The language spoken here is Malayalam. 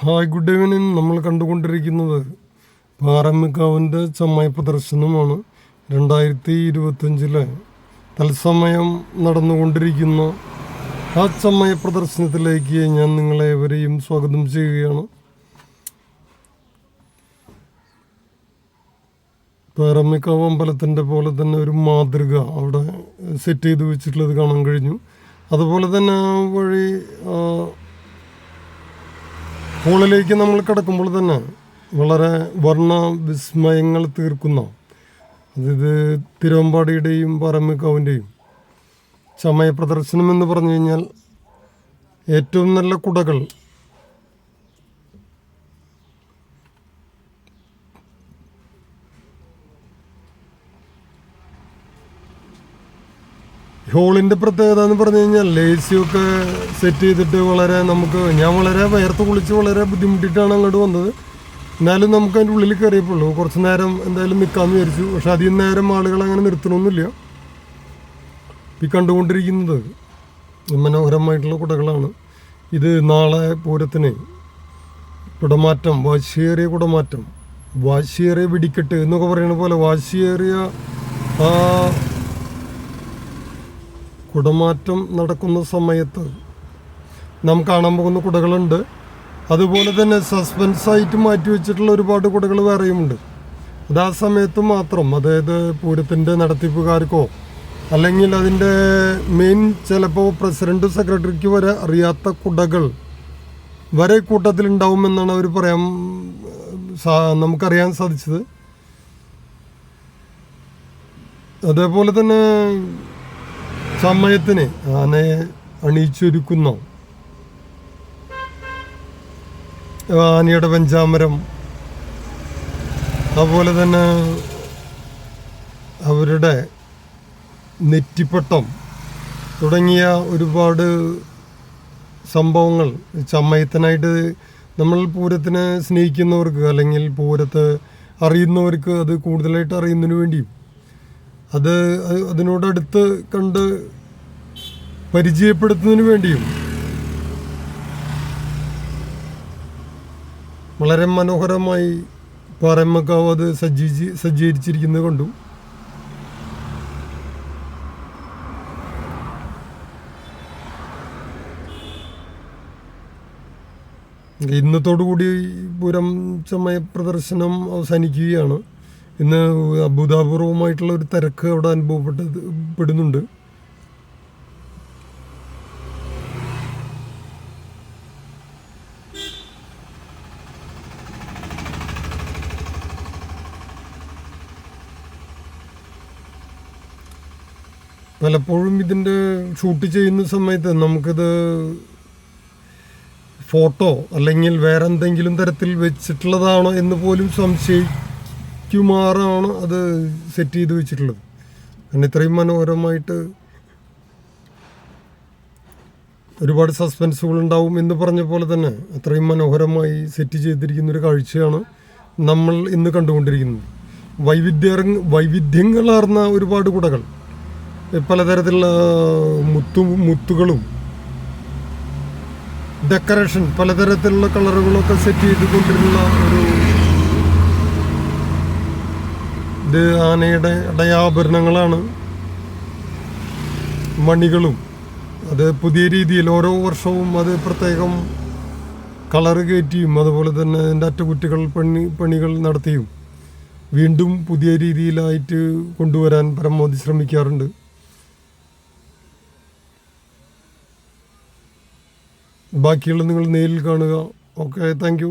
ഹായ് ഗുഡ് ഈവനിങ് നമ്മൾ കണ്ടുകൊണ്ടിരിക്കുന്നത് പാറമ്മിക്കാവിന്റെ ചമ്മായി പ്രദർശനമാണ്. രണ്ടായിരത്തി ഇരുപത്തഞ്ചിലെ തത്സമയം നടന്നുകൊണ്ടിരിക്കുന്ന ആ ചമ്മയ പ്രദർശനത്തിലേക്ക് ഞാൻ നിങ്ങളെ വരെയും സ്വാഗതം ചെയ്യുകയാണ്. പാറമ്മിക്കാവ് അമ്പലത്തിന്റെ പോലെ തന്നെ ഒരു മാതൃക അവിടെ സെറ്റ് ചെയ്ത് വെച്ചിട്ടുള്ളത് കാണാൻ കഴിഞ്ഞു. അതുപോലെ തന്നെ വഴി ഹോളിലേക്ക് നമ്മൾ കിടക്കുമ്പോൾ തന്നെ വളരെ വർണ വിസ്മയങ്ങൾ തീർക്കുന്ന. അതായത് തിരുവമ്പാടിയുടെയും പറമ്പിക്കാവിന്റെയും ചമയ പ്രദർശനം എന്ന് പറഞ്ഞു കഴിഞ്ഞാൽ ഏറ്റവും നല്ല കുടകൾ ഹോളിന്റെ പ്രത്യേകത എന്ന് പറഞ്ഞു കഴിഞ്ഞാൽ ലേസിയൊക്കെ സെറ്റ് ചെയ്തിട്ട് വളരെ നമുക്ക് ഞാൻ വളരെ വയർത്ത് കുളിച്ച് വളരെ ബുദ്ധിമുട്ടിയിട്ടാണ് അങ്ങോട്ട് വന്നത്. എന്നാലും നമുക്ക് അതിന്റെ ഉള്ളിൽ കയറിയപ്പോഴുള്ളൂ കുറച്ച് നേരം എന്തായാലും നിൽക്കാമെന്ന് വിചാരിച്ചു. പക്ഷെ അധികം നേരം ആളുകൾ അങ്ങനെ നിർത്തണമൊന്നുമില്ല. ഈ കണ്ടുകൊണ്ടിരിക്കുന്നത് മനോഹരമായിട്ടുള്ള കുടകളാണ്. ഇത് നാളെ പൂരത്തിന് കുടമാറ്റം വാശിയേറിയ കുടമാറ്റം വാശിയേറിയ വെടിക്കെട്ട് എന്നൊക്കെ പറയുന്ന പോലെ വാശിയേറിയ കുടമാറ്റം നടക്കുന്ന സമയത്ത് നാം കാണാൻ പോകുന്ന കുടകളുണ്ട്. അതുപോലെ തന്നെ സസ്പെൻസ് ആയിട്ട് മാറ്റി വെച്ചിട്ടുള്ള ഒരുപാട് കുടകൾ വേറെയുമുണ്ട്. അത് ആ സമയത്ത് മാത്രം അതായത് പൂരത്തിന്റെ നടത്തിപ്പുകാർക്കോ അല്ലെങ്കിൽ അതിന്റെ മെയിൻ ചിലപ്പോൾ പ്രസിഡന്റ് സെക്രട്ടറിക്ക് വരെ അറിയാത്ത കുടകൾ വരെ കൂട്ടത്തിലുണ്ടാവുമെന്നാണ് അവർ പറയാൻ നമുക്കറിയാൻ സാധിച്ചത്. അതേപോലെ തന്നെ സമയത്തിന് ആനയെ അണിയിച്ചൊരുക്കുന്ന. ആനയുടെ പഞ്ചാമരം. അതുപോലെ തന്നെ അവരുടെ നെറ്റിപ്പട്ടം തുടങ്ങിയ ഒരുപാട് സംഭവങ്ങൾ ചമ്മയത്തിനായിട്ട് നമ്മൾ പൂരത്തിനെ സ്നേഹിക്കുന്നവർക്ക് അല്ലെങ്കിൽ പൂരത്തെ അറിയുന്നവർക്ക് അത് കൂടുതലായിട്ട് അറിയുന്നതിന് വേണ്ടിയും അത് അത് അതിനോടടുത്ത് കണ്ട് പരിചയപ്പെടുത്തുന്നതിന് വേണ്ടിയും വളരെ മനോഹരമായി പാറമ്മക്കാവ് അത് സജ്ജീ സജ്ജീകരിച്ചിരിക്കുന്നത് കണ്ടു. ഇന്നത്തോടുകൂടി പൂരം ചമയ പ്രദർശനം അവസാനിക്കുകയാണ്. ഇന്ന് അഭൂതാപൂർവമായിട്ടുള്ള ഒരു തിരക്ക് അവിടെ അനുഭവപ്പെട്ടത് പെടുന്നുണ്ട് പലപ്പോഴും ഇതിന്റെ ഷൂട്ട് ചെയ്യുന്ന സമയത്ത് നമുക്കിത് ഫോട്ടോ അല്ലെങ്കിൽ വേറെ എന്തെങ്കിലും തരത്തിൽ വെച്ചിട്ടുള്ളതാണോ എന്ന് പോലും സംശയിക്കുമാറാണ് അത് സെറ്റ് ചെയ്ത് വെച്ചിട്ടുള്ളത്. കാരണം ഇത്രയും മനോഹരമായിട്ട് ഒരുപാട് സസ്പെൻസുകൾ ഉണ്ടാവും എന്ന് പറഞ്ഞ പോലെ തന്നെ അത്രയും മനോഹരമായി സെറ്റ് ചെയ്തിരിക്കുന്ന ഒരു കാഴ്ചയാണ് നമ്മൾ ഇന്ന് കണ്ടുകൊണ്ടിരിക്കുന്നത്. വൈവിധ്യ വൈവിധ്യങ്ങളാർന്ന ഒരുപാട് കുടകൾ പലതരത്തിലുള്ള മുത്തു മുത്തുകളും ഡെക്കറേഷൻ പലതരത്തിലുള്ള കളറുകളൊക്കെ സെറ്റ് ചെയ്തുകൊണ്ടിരുന്ന ഒരു ഇത് ആനയുടെ ഇടയാഭരണങ്ങളാണ് മണികളും. അത് പുതിയ രീതിയിൽ ഓരോ വർഷവും അത് പ്രത്യേകം കളറ് കയറ്റിയും അതുപോലെ തന്നെ അതിന്റെ അറ്റകുറ്റികൾ പണി പണികൾ നടത്തിയും വീണ്ടും പുതിയ രീതിയിലായിട്ട് കൊണ്ടുവരാൻ പരമാവധി ശ്രമിക്കാറുണ്ട്. ബാക്കിയുള്ള നിങ്ങൾ നേരിൽ കാണുക. Okay thank